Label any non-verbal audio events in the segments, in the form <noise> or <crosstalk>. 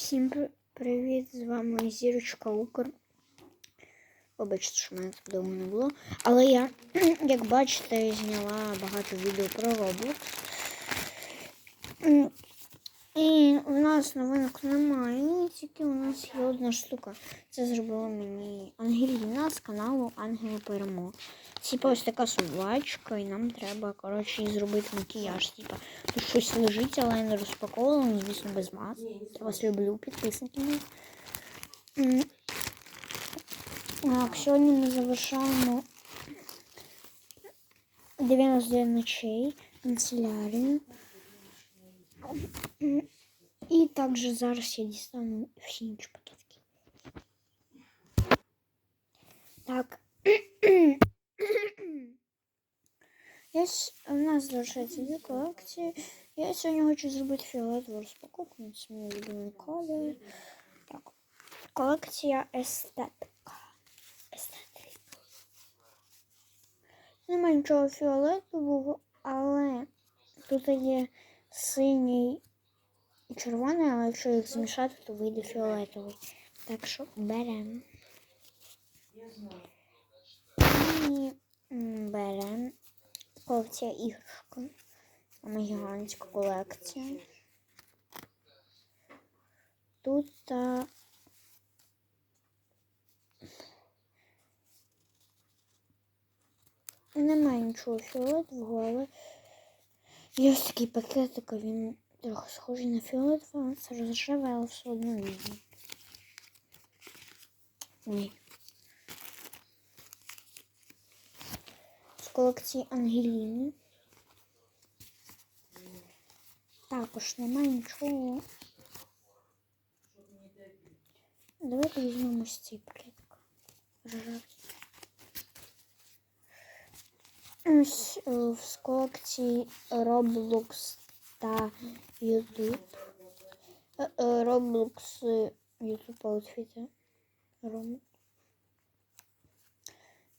Всім привіт! З вами Зірочка Укр. Вибачте, що мене так не було. Але я, <clears throat> як бачите, зняла багато відео про Roblox. І у нас новинок немає, тільки у нас є одна штука. Це зробила мені Ангеліна з каналу Ангели Перемог. Типа ось така собачка, і нам треба, коротше, зробити макіяж. Типа, тут щось лежить, але я не розпаковувала, звісно, без мас. Я вас люблю, підписники мої. Так, сьогодні ми завершаємо 99 ночей канцелярію. І також зараз я дістану всі інші пакетки. Так. Я с- у нас залишається дві колекції. Я сьогодні хочу зробити фіолетову розпаковку. Це мій улюблений колір. Так. Колекція естетика. Естетика. Немає нічого фіолетового, але тут є синій і червоний, але якщо їх змішати, то вийде фіолетовий. Так що беремо. І беремо. Колекція іграшка. Саме гігантська колекція. Тут а, немає нічого фіолетового, але є ось такий пакетик, він трохи схожий на фіолетовий, це рожеве, але все одно різне. Ні. З колекції Ангеліни. Також немає нічого. Давайте візьмемо ось цей пакетик. Ось з колекції Roblox та YouTube. Е, е, Roblox е, YouTube аутфіти.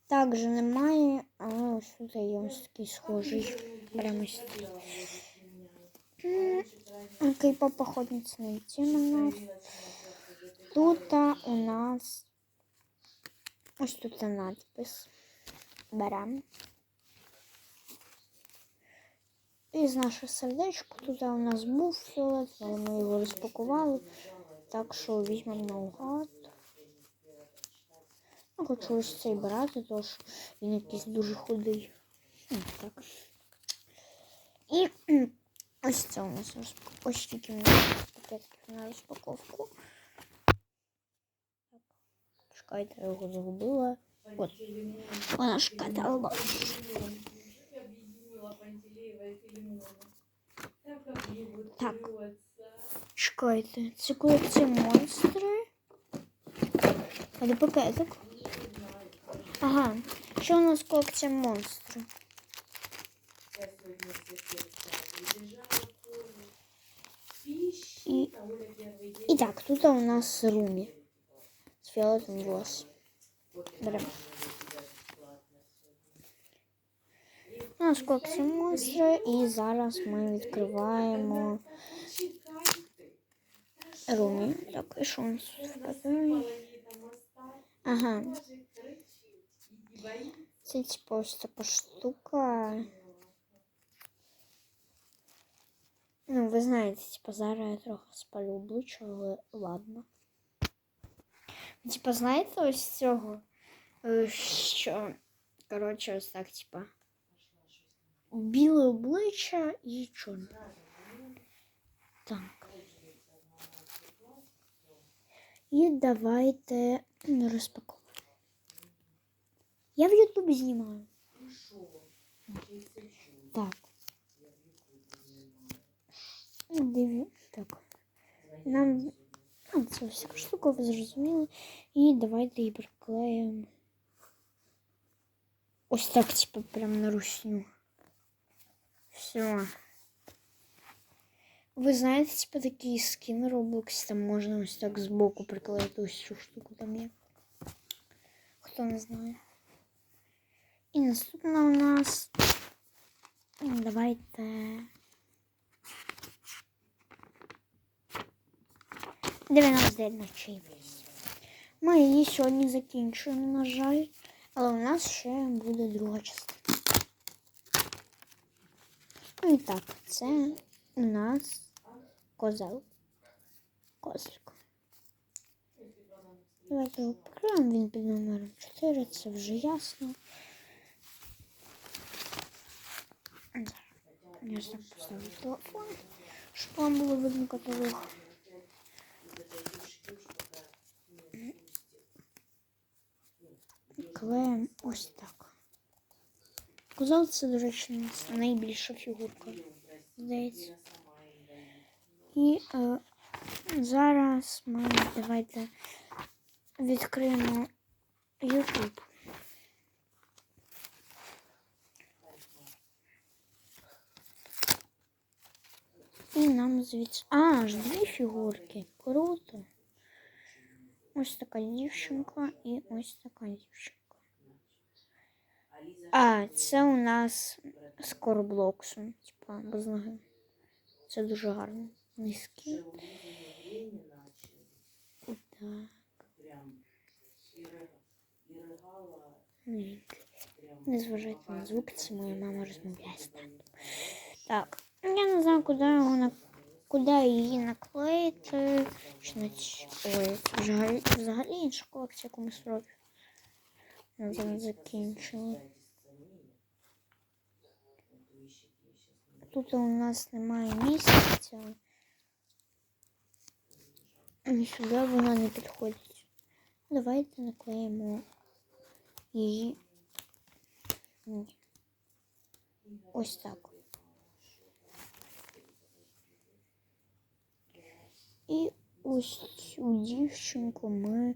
Також немає, але ось тут є ось схожий. Прямо ось Окей, папа ходить знайти мене. Тут у нас ось тут надпис. Беремо. І з наше сердечко. Тут у нас був фіолет, але ми його розпакували. Так що візьмемо наугад. Я хочу ось цей брати, тому що він якийсь дуже худий. Ну, Так. І <clears throat> ось це у нас розпаковка. Ось тільки у на розпаковку. Так. Чекайте, я його загубила. От. Вона ж каталог. Так. Чекайте, це колекція монстри. А де пакетик? Ага. Що у нас колекція монстри? І, і так, тут у нас румі. З фіолетовим волос. Беремо. Колекція монстри. І зараз ми відкриваємо румі. Так, і що у нас впадає? Ага. Це типу ось така штука. Ну, ви знаєте, типу, зараз я трохи спалю обличчя, але ладно. Типа, знаєте, ось цього, е, що, коротше, ось так, типа, біле обличчя і чорне. Так. І давайте розпаковуємо. Я в Ютубі знімаю. Так. Диві... Так. Нам. А, це така штука, ви зрозуміли. І давайте її приклеїмо. Ось так, типу, прямо на русню. Все. Ви знаєте, типу, такий скін Roblox, там можна ось так збоку приклеїти ось цю штуку там є. Хто не знає. І наступна у нас. Давайте. 99 ночей. Ми її сьогодні закінчуємо, на жаль. Але у нас ще буде друга частина. І так, це у нас козел. Козлик. Давайте його покриємо, він під номером 4, це вже ясно. Я ж так поставлю телефон, щоб вам було видно каталог. Клеїмо ось так. Козел це, до речі, найбільша фігурка, здається. І е, зараз ми давайте відкриємо YouTube. І нам звідси. А, аж дві фігурки. Круто. Ось така дівчинка і ось така дівчинка. А, це у нас з корблоксом, типа без ноги. Це дуже гарно. Низький. Так. Ні. Не зважайте на звук, це моя мама розмовляє з татом. Так, я не знаю, куди його на... куди її наклеїти. Чи на Ой, взагалі, взагалі інша колекція комусь років. Ми зараз. Тут у нас немає місця. І сюди вона не підходить. Давайте наклеїмо її. Ні. Ось так. І ось цю дівчинку ми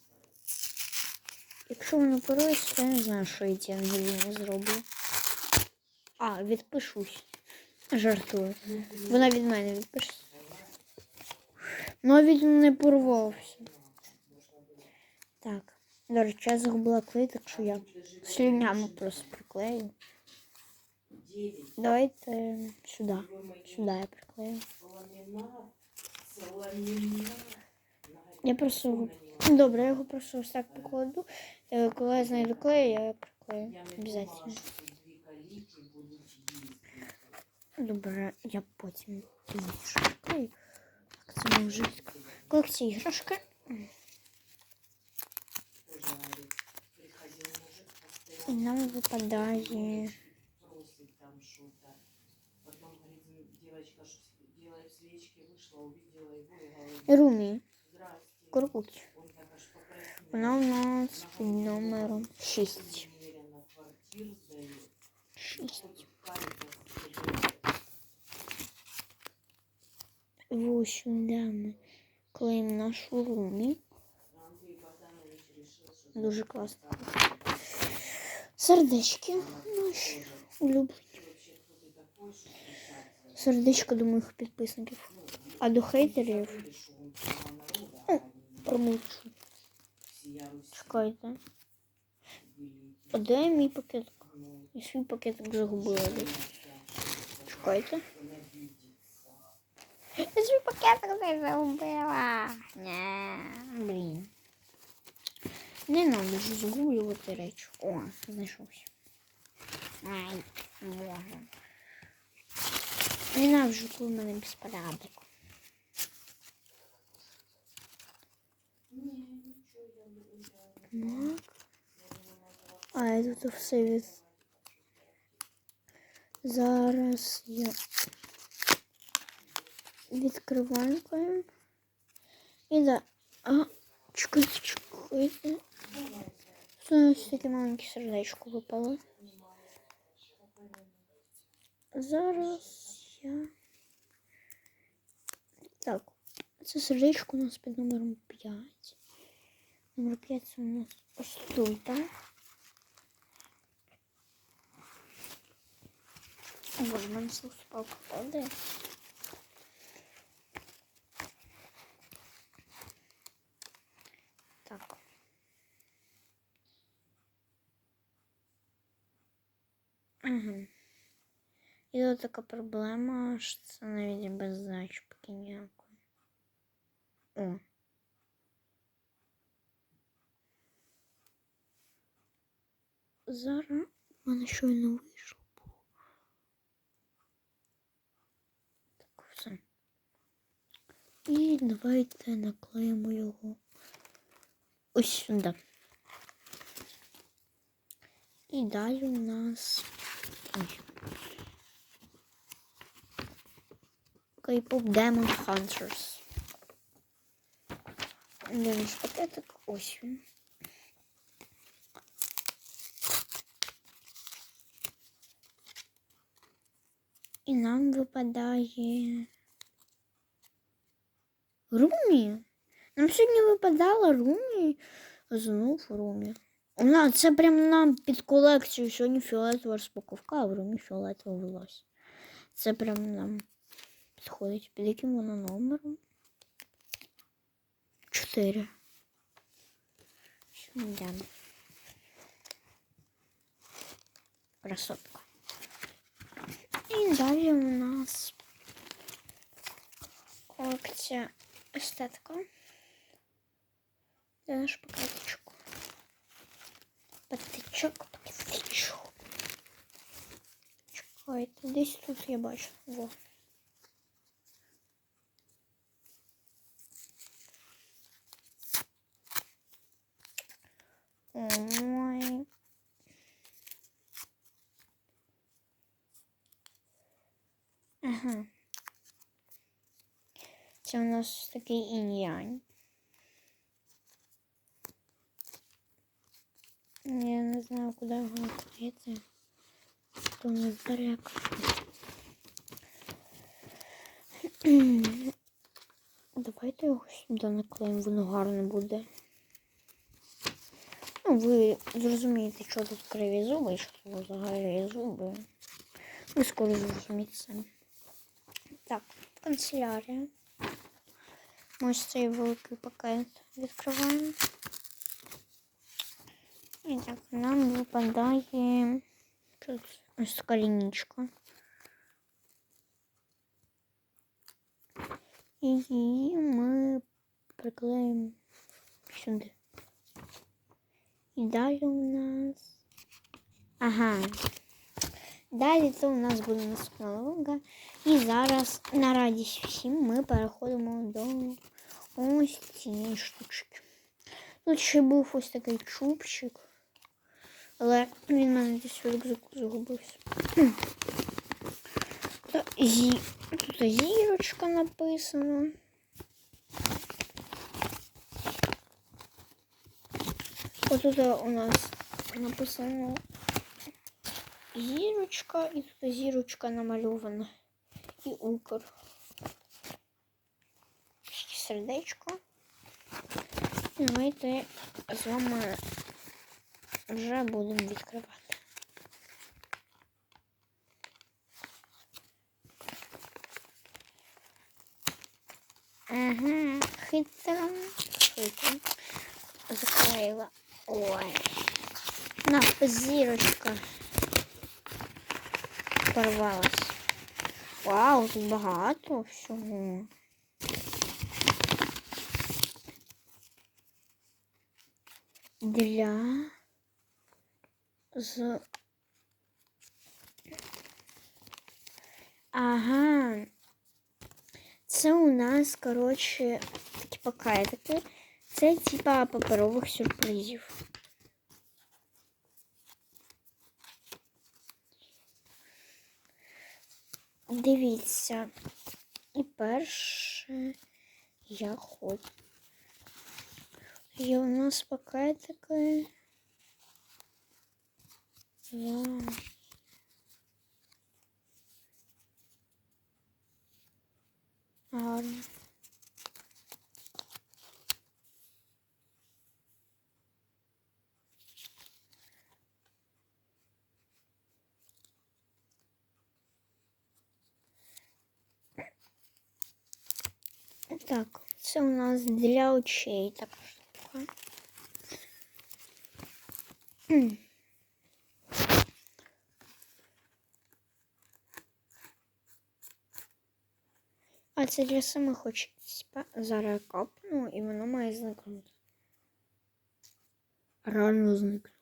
Якщо воно порветься, то я не знаю, що я ці Ангеліні зроблю. А, відпишусь. Жартую. Вона від мене відпишеться. Навіть не порвався. Так. До речі, я загубила клей, так що я слюнями просто приклею. Давайте сюди. Сюди я приклею. Я просто. Добре, я його просто ось так покладу. Е, Коли я знайду клей, я приклею. Я не Обязательно. думала, що дві каліки будуть їсти. Добре, я потім пізніше приклею. Так, це ми вже колекція іграшки. Тоже говорит, приходил мужик І постоянно. нам випадає. просит там Вона у нас під номером 6. Немерено квартир 6. Хоть в Ось сюди ми клеїмо нашу румі. Дуже класно. Сердечки наші улюблені. Сердечко до моїх підписників. А до хейтерів не промовчу. Чекайте. А де мій пакетик? Я свій пакетик загубила. десь. Чекайте. Я свій пакетик десь загубила. Ні, блін. Не треба ж загублювати речі. О, знайшовся. Ай, боже. Ненавижу, коли в мене безпорядок. Так. А, я тут все від... Зараз я відкриваю. І да. А, чекайте, чекайте. Ось таке маленьке сердечко випало. Зараз я Так, це сердечко у нас під номером 5. Номер 5 це у нас ось тут. так? О, Боже, в мене палка падає. Так. Угу. І тут така проблема, що це навіть без зачіпки ніякої. О. Зараз в мене щойно вийшло. було. Так, все. І давайте наклеїмо його ось сюди. І далі у нас. Ой. K-pop Diamond Hunters. Де наш пакетик? Ось він. І нам випадає Румі. Нам сьогодні випадала Румі. Знов Румі. Нас це прям нам під колекцію сьогодні фіолетова розпаковка, а в Румі фіолетова волосся. Це прям нам підходить. Під яким воно номером? Чотири. Що І далі у нас опция естетика. Для наш пакетичок? Пакетичок, пакетичок. Чекайте, десь тут я бачу. Во. Ой. Ага. Це у нас такий інь-янь. Я не знаю, куди його наклеїти. То не далеко. Давайте його сюди наклеїмо, воно гарно буде. Ну, ви зрозумієте, що тут криві зуби, і що тут взагалі зуби. Ви скоро зрозумієте. Так, канцелярія. Ми ось цей великий пакет відкриваємо. І так, нам випадає тут ось така лінічка. І її ми приклеїмо сюди. І далі у нас. Ага. Далі це у нас буде наступна лога. І зараз на радість всім ми переходимо до ось цієї штучки. Тут ще був ось такий чубчик, але він мене десь в рюкзаку загубився. Та зі... Тут зірочка написана. Ось тут у нас написано зірочка, і тут зірочка намальована. І укр. Сердечко. Давайте з вами вже будемо відкривати. Ага, хитро, хитро. Заклеїла. Ой. На, зірочка. Порвалась. Вау, тут багато всього. Для з Ага. Це у нас, коротше, такі пакетики. Це типа паперових сюрпризів. Дивіться. І перше я хочу. И у нас пока такая... Вау. А, ладно. Так, все у нас для учей Так штука. А це для очей. Типа, Зараз капну і воно має зникнути. Реально зникнуло.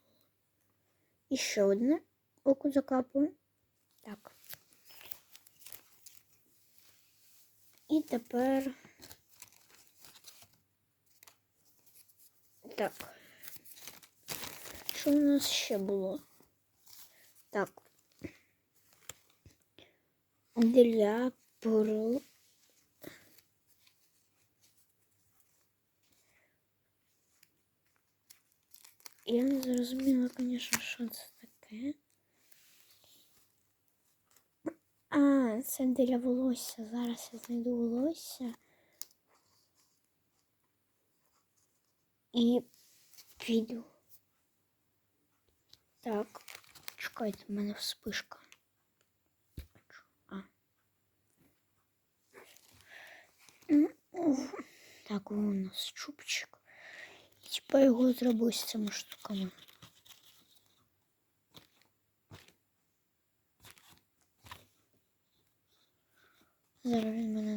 І ще одне око закапую. Так. І тепер. Так. Що у нас ще було? Так. Для пор... Я не зрозуміла, звісно, що це таке. А, це для волосся. Зараз я знайду волосся. І піду. Так, чекайте, в мене вспишка. А. Так, вон у нас чубчик. І типа його зробив з цими штуками. Зараз він мене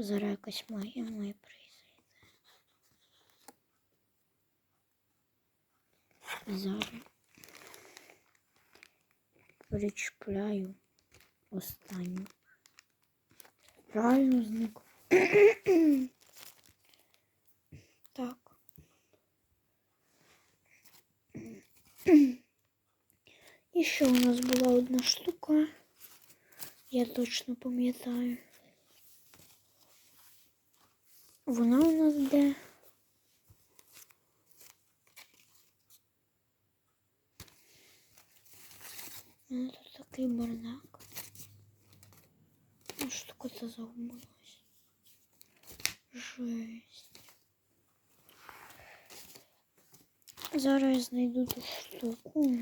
зараз якась магія має прийти. Зараз причіпляю останню. Правильно зник. <coughs> так. І ще у нас була одна штука. Я точно пам'ятаю. Вона у нас де? У мене тут такий бардак. Ну, штука-то загубилась. Жесть. Зараз я знайду ту штуку.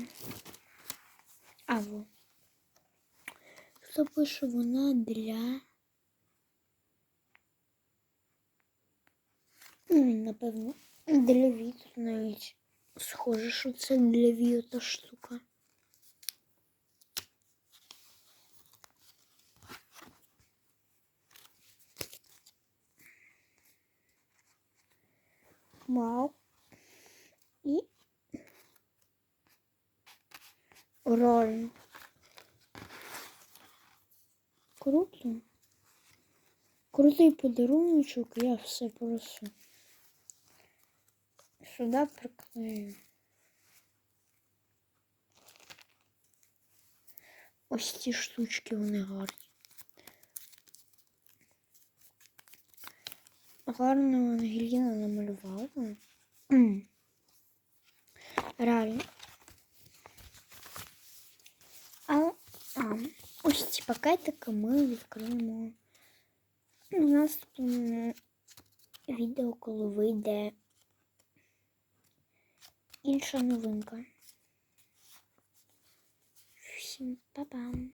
А, во. Тут пише вона для. М, Напевно, для вітру навіть. Схоже, що це для віта штука. Вау. І реально. Круто. Крутий подаруночок, я все прошу. Сюди приклею. Ось ці штучки вони гарні. Гарно Ангеліна намалювала. <clears throat> Реально. А, а ось ці пакетики ми відкриємо у наступному відео, коли вийде інша новинка. Всім па-пам!